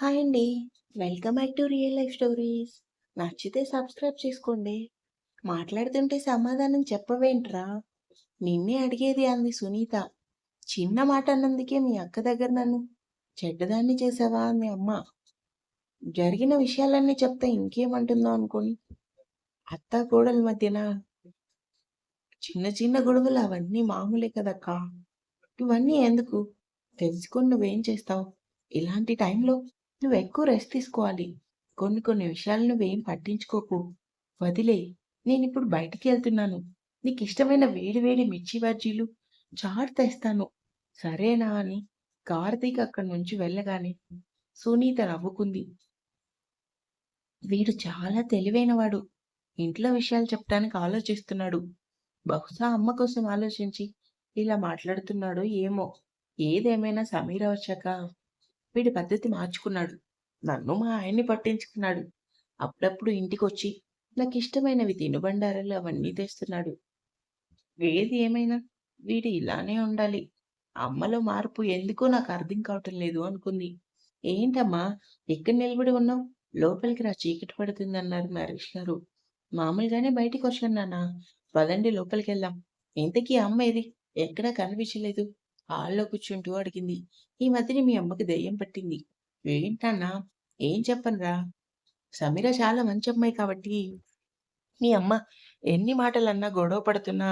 Hi అండి. Welcome back to real life stories. నచ్చితే subscribe చేసుకోండి. మాట్లాడుతుంటే సమాధానం చెప్పవేంట్రా? నిన్నే అడిగేది అంది సునీత. చిన్న మాట అన్నందుకే మీ అక్క దగ్గర నన్ను చెడ్డదాన్ని చేసావా అంది అమ్మ. జరిగిన విషయాలన్నీ చెప్తే ఇంకేమంటుందో అనుకోని అత్త గోడల మధ్యన చిన్న చిన్న గొడవలు అవన్నీ మామూలే కదక్కా. ఇవన్నీ ఎందుకు? తెలుసుకుని నువ్వేం చేస్తావు? ఇలాంటి టైంలో నువ్వు ఎక్కువ రెస్ట్ తీసుకోవాలి. కొన్ని కొన్ని విషయాలు నువ్వేం పట్టించుకోకు. వదిలేయ్. నేనిప్పుడు బయటికి వెళ్తున్నాను. నీకిష్టమైన వేడి వేడి మిర్చి బజ్జీలు చాట్ తెస్తాను. సరేనా అని కార్తీక్ అక్కడి నుంచి వెళ్ళగానే సునీత నవ్వుకుంది. వీడు చాలా తెలివైనవాడు. ఇంట్లో విషయాలు చెప్పడానికి ఆలోచిస్తున్నాడు. బహుశా అమ్మ కోసం ఆలోచించి ఇలా మాట్లాడుతున్నాడో ఏమో! ఏదేమైనా సమీర వచ్చాక వీడి పద్ధతి మార్చుకున్నాడు. నన్ను మా ఆయన్ని పట్టించుకున్నాడు. అప్పుడప్పుడు ఇంటికొచ్చి నాకిష్టమైనవి తినుబండారాలు అవన్నీ తెస్తున్నాడు. ఏది ఏమైనా వీడు ఇలానే ఉండాలి. అమ్మలో మార్పు ఎందుకో నాకు అర్థం కావటం లేదు అనుకుంది. ఏంటమ్మా ఎక్కడ నిలబడి ఉన్నావు? లోపలికి రా చీకటి పడుతుందన్నారు నరేష్ గారు. మామూలుగానే బయటికొచ్చాను నాన్నా. పదండి లోపలికెళ్దాం. ఇంతకీ అమ్మ ఇది ఎక్కడా కనిపించలేదు. హాల్లో కూర్చుంటూ అడిగింది. ఈ మధ్యనే మీ అమ్మకి దెయ్యం పట్టింది. ఏంటన్నా? ఏం చెప్పనురా? సమీర చాలా మంచి అమ్మాయి కాబట్టి మీ అమ్మ ఎన్ని మాటలన్నా గొడవ పడుతున్నా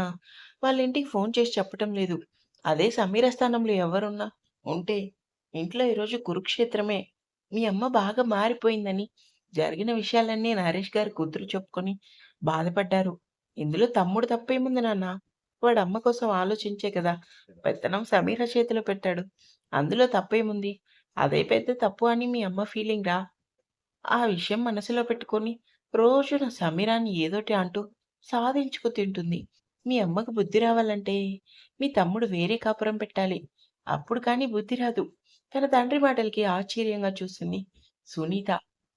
వాళ్ళ ఇంటికి ఫోన్ చేసి చెప్పటం లేదు. అదే సమీర స్థానంలో ఎవరున్నా ఉంటే ఇంట్లో ఈరోజు కురుక్షేత్రమే. మీ అమ్మ బాగా మారిపోయిందని జరిగిన విషయాలన్నీ నరేష్ గారి కూతురు చెప్పుకొని బాధపడ్డారు. ఇందులో తమ్ముడు తప్పేముంది నాన్న? వాడు అమ్మ కోసం ఆలోచించే కదా పెత్తనం సమీర చేతిలో పెట్టాడు. అందులో తప్పేముంది? అదే పెద్ద తప్పు అని మీ అమ్మ ఫీలింగ్ రా. ఆ విషయం మనసులో పెట్టుకొని రోజున సమీరాన్ని ఏదోటి అంటూ సాధించుకు తింటుంది. మీ అమ్మకు బుద్ధి రావాలంటే మీ తమ్ముడు వేరే కాపురం పెట్టాలి. అప్పుడు కానీ బుద్ధి రాదు. తన తండ్రి మాటలకి ఆశ్చర్యంగా చూస్తుంది సునీత.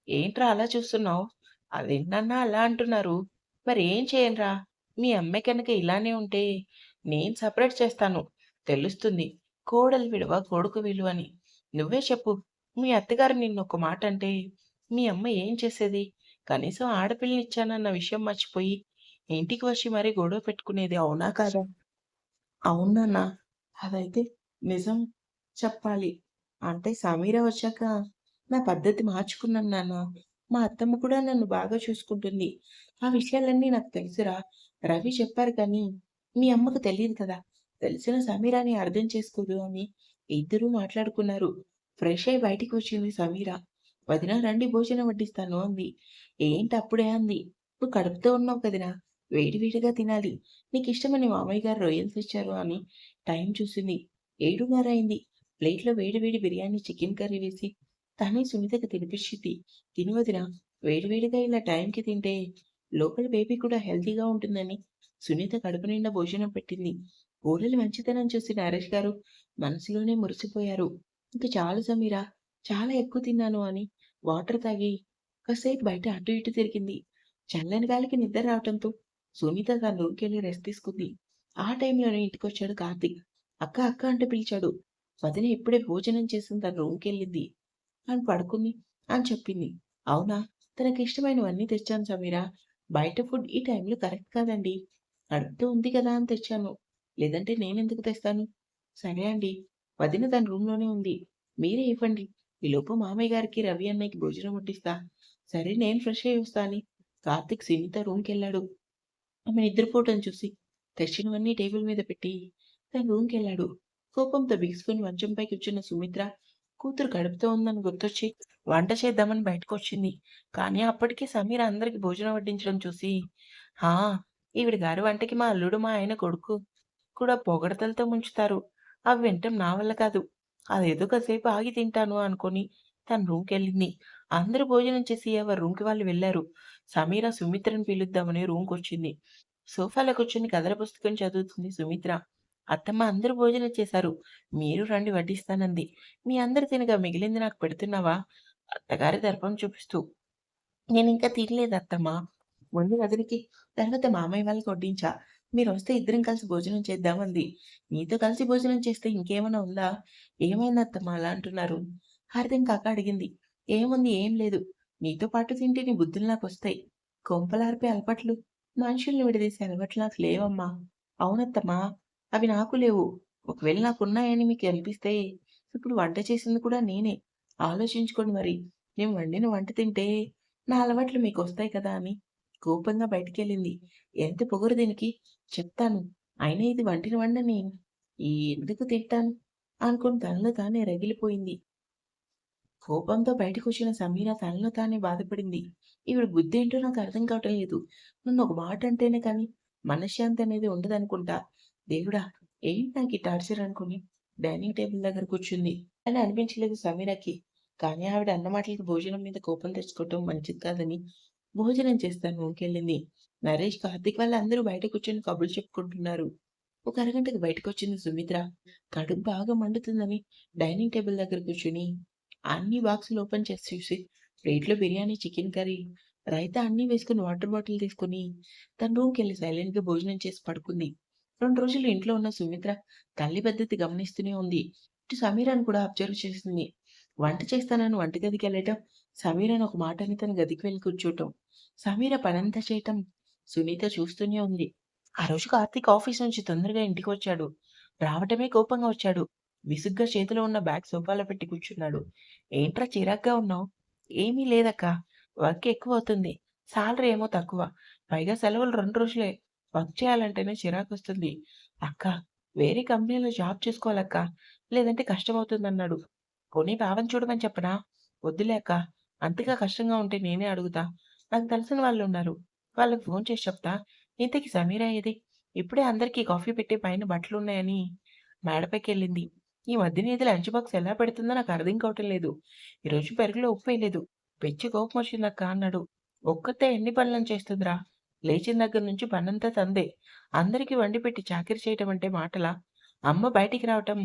ఏంట్రా అలా చూస్తున్నావు? అదేంటన్నా అలా అంటున్నారు? మరి ఏం చేయనురా? మీ అమ్మాయి కనుక ఇలానే ఉంటే నేను సెపరేట్ చేస్తాను. తెలుస్తుంది. కోడలు విలువ కొడుకు విలువ అని. నువ్వే చెప్పు. మీ అత్తగారు నిన్నొక మాట అంటే మీ అమ్మ ఏం చేసేది? కనీసం ఆడపిల్లనిచ్చానన్న విషయం మర్చిపోయి ఇంటికి వచ్చి మరీ గొడవ పెట్టుకునేది అవునా కాదా? అవును నాన్న. అదైతే నిజం చెప్పాలి. అంటే సమీర వచ్చాక నా పద్ధతి మార్చుకున్నాను నాన్న. మా అత్తమ్మ కూడా నన్ను బాగా చూసుకుంటుంది. ఆ విషయాలన్నీ నాకు తెలుసురా. రవి చెప్పారు కానీ మీ అమ్మకు తెలియదు కదా! తెలిసిన సమీరాని అర్థం చేసుకోదు అని ఇద్దరూ మాట్లాడుకున్నారు. ఫ్రెష్ అయి బయటికి వచ్చింది సమీర. వదినా రండి భోజనం వడ్డిస్తాను అంది. ఏంటి అప్పుడే అంది. నువ్వు కడుపుతో ఉన్నావు కదినా! వేడివేడిగా తినాలి నీకు ఇష్టమని మామయ్య గారు రొయ్యలు తెచ్చారు అని టైం చూసింది. 7:30 అయింది. ప్లేట్‌లో వేడివేడి బిర్యానీ చికెన్ కర్రీ వేసి తనే సునీతకి తినిపించింది. తిను వదినా వేడివేడిగా ఇలా టైంకి తింటే లోపల బేబీ కూడా హెల్తీగా ఉంటుందని సునీత కడుపు నిండా భోజనం పెట్టింది. కోడలి మంచితనం చూసి నరేష్ గారు మనసులోనే మురిసిపోయారు. ఇంక చాలు సమీరా చాలా ఎక్కువ తిన్నాను అని వాటర్ తాగి కాసేపు బయట అటు ఇటు తిరిగింది. చల్లని గాలికి నిద్ర రావటంతో సునీత తన రూమ్‌కెళ్ళి రెస్ట్ తీసుకుంది. ఆ టైంలోనే ఇంటికొచ్చాడు కార్తిక్ అక్క అక్క అంటే పిలిచాడు. వదిన ఇప్పుడే భోజనం చేసింది తన రూమ్‌కెళ్ళింది. అని పడుకుంది అని చెప్పింది. అవునా? తనకిష్టమైనవన్నీ తెచ్చాను సమీరా. బయట ఫుడ్ ఈ టైంలో కరెక్ట్ కాదండి. అడుగుతూ ఉంది కదా అని తెచ్చాను. లేదంటే నేనెందుకు తెస్తాను? సరే అండి. వదిన తన రూమ్‌లోనే ఉంది. మీరే ఇవ్వండి. ఈలోపు మామయ్య గారికి, రవి అన్నయ్యకి భోజనం వడ్డిస్తా. సరే నేను ఫ్రెష్ అయ్యి వస్తా అని సీనిత రూమ్కి వెళ్ళాడు ఆమె నిద్రపోవటం చూసి తెచ్చినవన్నీ టేబుల్ మీద పెట్టి తన రూమ్‌కెళ్ళాడు. కోపంతో బిగుసుకుని మంచంపై కూర్చున్న సుమిత్ర కూతురు కడుపుతో ఉందని గుర్తొచ్చి వంట చేద్దామని బయటకొచ్చింది. కానీ అప్పటికే సమీర్ అందరికి భోజనం వడ్డించడం చూసి హా! ఈవిడ గారి వంటకి మా అల్లుడు, మా ఆయన కొడుకు కూడా పొగడతలతో ముంచుతారు. అవి వినటం నా వల్ల కాదు. అదేదో కాసేపు ఆగి తింటాను అనుకొని తన రూమ్‌కెళ్ళింది. అందరూ భోజనం చేసి ఎవరి రూమ్‌కి వాళ్ళు వెళ్ళారు సమీర సుమిత్రని పిలుద్దామని రూమ్‌కొచ్చింది. సోఫాలో కూర్చొని కథల పుస్తకం చదువుతుంది సుమిత్ర. అత్తమ్మ అందరూ భోజనం చేశారు. మీరు రండి వడ్డిస్తానంది. మీ అందరూ తినగా మిగిలింది నాకు పెడుతున్నావా? అత్తగారి దర్పం చూపిస్తూ. నేనింకా తినలేదు అత్తమ్మ. ముందు వదినకి, తర్వాత మామయ్య వాళ్ళకి వడ్డించా. మీరు వస్తే ఇద్దరం కలిసి భోజనం చేద్దామంది మీతో నీతో కలిసి భోజనం చేస్తే ఇంకేమైనా ఉందా? ఏమైంది అత్తమ్మ అలా అంటున్నారు? అర్థం కాక అడిగింది. ఏముంది ఏం లేదు. నీతో పాటు తింటే నీ బుద్ధులు నాకొస్తాయి. కొంపలార్పే అలవాట్లు, మనుషుల్ని విడదీసే అలవాట్లు నాకు లేవమ్మా. అవునత్తమ్మా! అవి నాకు లేవు. ఒకవేళ నాకున్నాయని మీకు అనిపిస్తే, ఇప్పుడు వంట చేసింది కూడా నేనే. ఆలోచించుకోండి మరి. నేను వండిన వంట తింటే, నా అలవాట్లు మీకు వస్తాయి కదా అని కోపంగా బయటికెళ్ళింది. ఎంత పొగరు దీనికి! చెప్తాను. అయినా ఇది వంటిన వండ నేను ఎందుకు తింటాను? అనుకుని తనలో తానే రగిలిపోయింది. కోపంతో బయటకొచ్చిన సమీర తనలో తానే బాధపడింది. ఇవి బుద్ధి ఏంటో నాకు అర్థం కావటం లేదు. నన్ను ఒక మాట అంటేనే కానీ మనశ్శాంతి అనేది ఉండదనుకుంటా. దేవుడా! ఏంటి నాకు టార్చర్ అనుకుని డైనింగ్ టేబుల్ దగ్గర కూర్చుంది. అని అనిపించలేదు సమీరకి. కానీ ఆవిడ అన్న మాటలకి భోజనం మీద కోపం తెచ్చుకోవటం మంచిది కాదని భోజనం చేస్తాను రూమ్‌కెళ్ళింది. నరేష్, కార్తీక్ వాళ్ళందరూ బయట కూర్చొని కబుర్లు చెప్పుకుంటున్నారు. ఒక అరగంటకి బయటకొచ్చింది సుమిత్ర. కడుపు బాగా మండుతుందని డైనింగ్ టేబుల్ దగ్గర కూర్చుని అన్ని బాక్సులు ఓపెన్ చేసి చూసి ప్లేట్‌లో బిర్యానీ, చికెన్ కర్రీ, రైతా అన్ని వేసుకొని వాటర్ బాటిల్ తీసుకొని తన రూమ్‌కెళ్ళి సైలెంట్‌గా భోజనం చేసి పడుకుంది. రెండు రోజులు ఇంట్లో ఉన్న సుమిత్ర తల్లి పద్ధతి గమనిస్తూనే ఉంది. ఇటు సమీరను కూడా అబ్జర్వ్ చేసింది. వంట చేస్తానని వంటగదికెళ్ళటం, సమీరని ఒక మాట అని తన గదికి వెళ్ళి కూర్చోటం. సమీర పనంతా చేయటం సునీత చూస్తూనే ఉంది. ఆ రోజు కార్తీక్ ఆఫీస్ నుంచి తొందరగా ఇంటికి వచ్చాడు రావటమే కోపంగా వచ్చాడు. విసుగ్గా చేతిలో ఉన్న బ్యాగ్ సోఫాలో పెట్టి కూర్చున్నాడు. ఏంట్రా చిరాగ్గా ఉన్నావు? ఏమీ లేదక్కా. వర్క్ ఎక్కువ అవుతుంది సాలరీ ఏమో తక్కువ. పైగా సెలవులు రెండు రోజులే. వర్క్ చేయాలంటేనే చిరాకొస్తుంది. అక్కా! వేరే కంపెనీలో జాబ్ చేసుకోవాలక్కా. లేదంటే కష్టమవుతుందన్నాడు. పోనీ బావని చూడమని చెప్పనా? వద్దులే అంతగా కష్టంగా ఉంటే నేనే అడుగుతా. నాకు తెలిసిన వాళ్ళున్నారు. వాళ్ళకి ఫోన్ చేసి చెప్తా. ఇంతకి సమీర ఏది? ఇప్పుడే అందరికీ కాఫీ పెట్టి పైన బట్టలు ఉన్నాయని మేడపైకి వెళ్ళింది ఈ మధ్యన ఇది లంచ్ బాక్స్ ఎలా పెడుతుందో నాకు అర్థం కావటం లేదు. ఈరోజు పెరుగులో ఉప్పు వేయలేదు పెచ్చి కోపం వచ్చిందక్క అన్నాడు. ఒక్కతే ఎన్ని పనులను చేస్తుందిరా? లేచిన దగ్గర నుంచి పనంతా తందే. అందరికీ వండి పెట్టి చాకిరీ చేయటం అంటే మాటలా? అమ్మ బయటికి రావటం,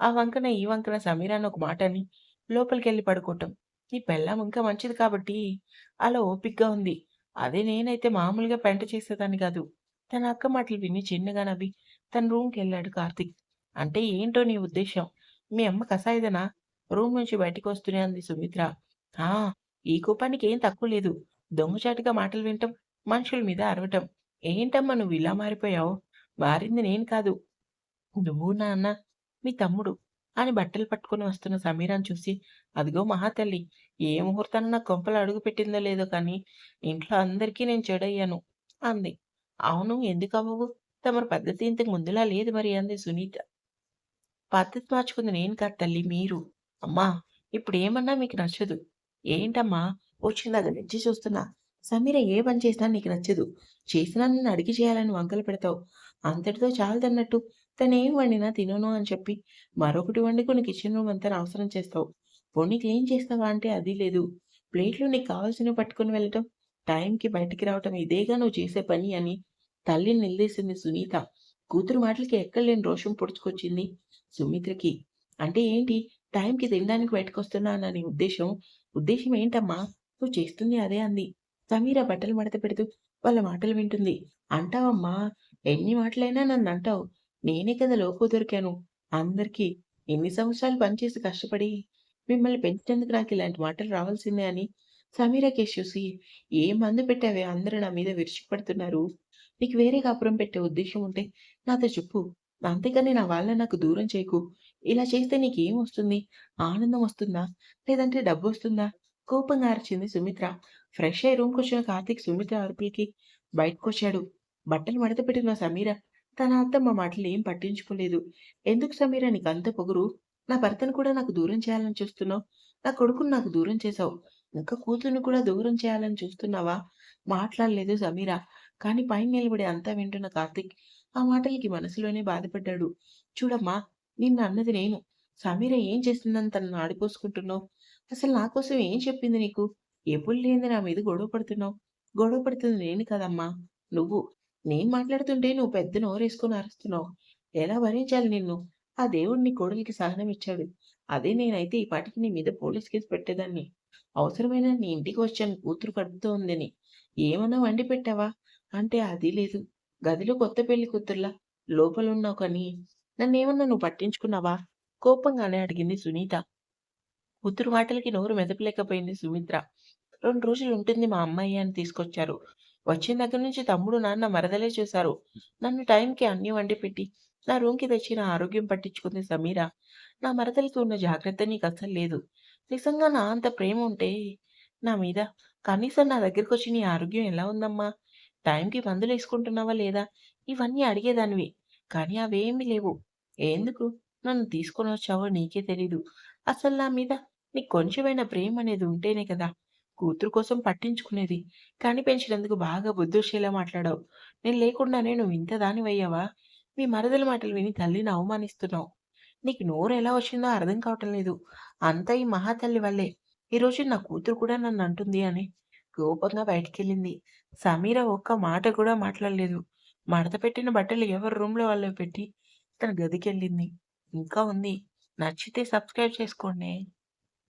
ఆ వంకన ఈ వంకన సమీరాని ఒక మాట అని లోపలికెళ్ళి పడుకోవటం. నీ పెళ్ళాం ఇంకా మంచిది కాబట్టి అలా ఓపిక్గా ఉంది. అదే నేనైతే మామూలుగా పెంట చేసేదాన్ని కాదు. తన అక్క మాటలు విని చిన్నగా నవ్వి తన రూమ్కి వెళ్ళాడు కార్తిక్ అంటే ఏంటో నీ ఉద్దేశం మీ అమ్మ కసాయిదనా? రూమ్ నుంచి బయటికొస్తూనే అంది సుమిత్ర. ఆ! ఈ కోపానికి ఏం తక్కువ లేదు. దొంగచాటుగా మాటలు వింటాం మనుషుల మీద అరవటం. ఏంటమ్మా నువ్వు ఇలా మారిపోయావు? మారింది నేను కాదు. నువ్వు, నాన్న, మీ తమ్ముడు అని బట్టలు పట్టుకొని వస్తున్న సమీరాన్ని చూసి, అదిగో మహాతల్లి ఏ ముహూర్తాన నా కొంపలో అడుగు పెట్టిందో లేదో కానీ ఇంట్లో అందరికీ నేను చెడయ్యాను అంది. అవును ఎందుకు అవ్వవు తమరి పద్ధతి ఇంతకు ముందులా లేదు మరి అంది సునీత. పద్ధతి మార్చుకుంది నేను కాదు తల్లి మీరు. అమ్మా! ఇప్పుడు ఏమన్నా మీకు నచ్చదు. ఏంటమ్మా! వచ్చిన దగ్గర నుంచి చూస్తున్నా. సమీర ఏ పని చేసినా నీకు నచ్చదు. చేసినా నన్ను అడిగి చేయాలని వంకలు పెడతావు. అంతటితో చాలదన్నట్టు తనేం వండినా తినను అని చెప్పి మరొకటి వండుకొని కిచెన్ రూమ్ అంతా అవసరం చేస్తావు. పోనీ క్లీన్ చేస్తావా అంటే అది లేదు. ప్లేట్లు నీకు కావాల్సినవి పట్టుకొని వెళ్ళటం, టైంకి బయటికి రావటం ఇదేగా నువ్వు చేసే పని అని తల్లిని నిలదీసింది సునీత. కూతురు మాటలకి ఎక్కడలేని రోషం పొడుచుకొచ్చింది సుమిత్రకి. అంటే ఏంటి? టైంకి తినడానికి బయటకొస్తున్నా అని ఉద్దేశం ఉద్దేశం ఏంటమ్మా? నువ్వు చేస్తుంది అదే అంది. సమీర బట్టలు మడత పెడుతూ వాళ్ళ మాటలు వింటుంది. అంటావమ్మా! ఎన్ని మాటలైనా నన్ను అంటావు నేనే కదా లోకు దొరికాను. అందరికీ ఎన్ని సంవత్సరాలు పనిచేసి కష్టపడి మిమ్మల్ని పెంచినందుకు నాకు ఇలాంటి మాటలు రావాల్సిందే అని సమీర చూసి ఏ మందు పెట్టావే అందరూ నా మీద విరుచుకుపడుతున్నారు. నీకు వేరే కాపురం పెట్టే ఉద్దేశం ఉంటే నాతో చెప్పు. అంతేకాని నా వాళ్ళ నాకు దూరం చేయకు. ఇలా చేస్తే నీకేం వస్తుంది? ఆనందం వస్తుందా? లేదంటే డబ్బు వస్తుందా కోపంగా అరిచింది సుమిత్ర. ఫ్రెష్ అయ్యి రూమ్‌కొచ్చిన కార్తీక్ సుమిత్ర అరుపులకి బయటకొచ్చాడు. బట్టలు మడత పెట్టిన సమీర తన అత్తమ్మ మాటలు ఏం పట్టించుకోలేదు. ఎందుకు సమీర అంత పొగురు నా భర్తను కూడా నాకు దూరం చేయాలని చూస్తున్నావు. నా కొడుకుని నాకు దూరం చేశావు. ఇంకా కూతుర్ని కూడా దూరం చేయాలని చూస్తున్నావా? మాట్లాడలేదు సమీర. కానీ పైన నిలబడి అంతా వింటున్న కార్తీక్ ఆ మాటలకి మనసులోనే బాధపడ్డాడు. చూడమ్మా! నిన్న అన్నది నేను. సమీర ఏం చేసిందని తనని ఆడిపోసుకుంటున్నావు? అసలు నా కోసం ఏం చెప్పింది నీకు? ఎప్పుడు లేని నా మీద గొడవ పడుతున్నావు. గొడవ పడుతుంది నేను కదమ్మా నువ్వు. నేను మాట్లాడుతుంటే నువ్వు పెద్ద నోరేసుకొని అరుస్తున్నావు. ఎలా భరించాలి నిన్ను? ఆ దేవుడు నీ కోడలికి సహనం ఇచ్చాడు. అదే నేనైతే ఈ పాటికి నీ మీద పోలీస్ కేసు పెట్టేదాన్ని. అవసరమైన నీ ఇంటికి వచ్చాను కూతురు కడుపుతో ఉందని. ఏమన్నా వండి పెట్టావా? అంటే అది లేదు. గదిలో కొత్త పెళ్ళి కూతురులా లోపలున్నావు కానీ నన్నేమన్నా నువ్వు పట్టించుకున్నావా? కోపంగానే అడిగింది సునీత. కూతురు మాటలకి నోరు మెదపలేకపోయింది సుమిత్ర. రెండు రోజులు ఉంటుంది మా అమ్మాయి అని తీసుకొచ్చారు. వచ్చిన దగ్గర నుంచి తమ్ముడు, నాన్న మరదలే చూశారు. నన్ను టైంకి అన్ని వండి పెట్టి నా రూమ్‌కి తెచ్చిన ఆరోగ్యం పట్టించుకుంది సమీర. నా మరదలకి ఉన్న జాగ్రత్త నీకు అసలు లేదు. నిజంగా నా అంత ప్రేమ ఉంటే నా మీద కనీసం నా దగ్గరకొచ్చి నీ ఆరోగ్యం ఎలా ఉందమ్మా? టైంకి మందులు వేసుకుంటున్నావా లేదా? ఇవన్నీ అడిగేదానివి. కానీ అవేమీ లేవు. ఎందుకు నన్ను తీసుకొని వచ్చావో నీకే తెలీదు. అసలు నా మీద నీకు కొంచెమైనా ప్రేమనేది ఉంటేనే కదా! కూతురు కోసం పట్టించుకునేది. కానీ పెంచినందుకు బాగా బుద్ధుషేలా మాట్లాడావు. నేను లేకుండానే నువ్వు ఇంత దానివయ్యావా? మీ మరదల మాటలు విని తల్లిని అవమానిస్తున్నావు. నీకు నోరు ఎలా వచ్చిందో అర్థం కావటం లేదు. అంతా ఈ మహాతల్లి వల్లే. ఈరోజు నా కూతురు కూడా నన్ను అంటుంది అని కోపంగా బయటికెళ్ళింది. సమీర ఒక్క మాట కూడా మాట్లాడలేదు. మడత పెట్టిన బట్టలు ఎవరి రూమ్‌లో వాళ్ళు పెట్టి తన గదికెళ్ళింది. ఇంకా ఉంది. నచ్చితే సబ్స్క్రైబ్ చేసుకోండి.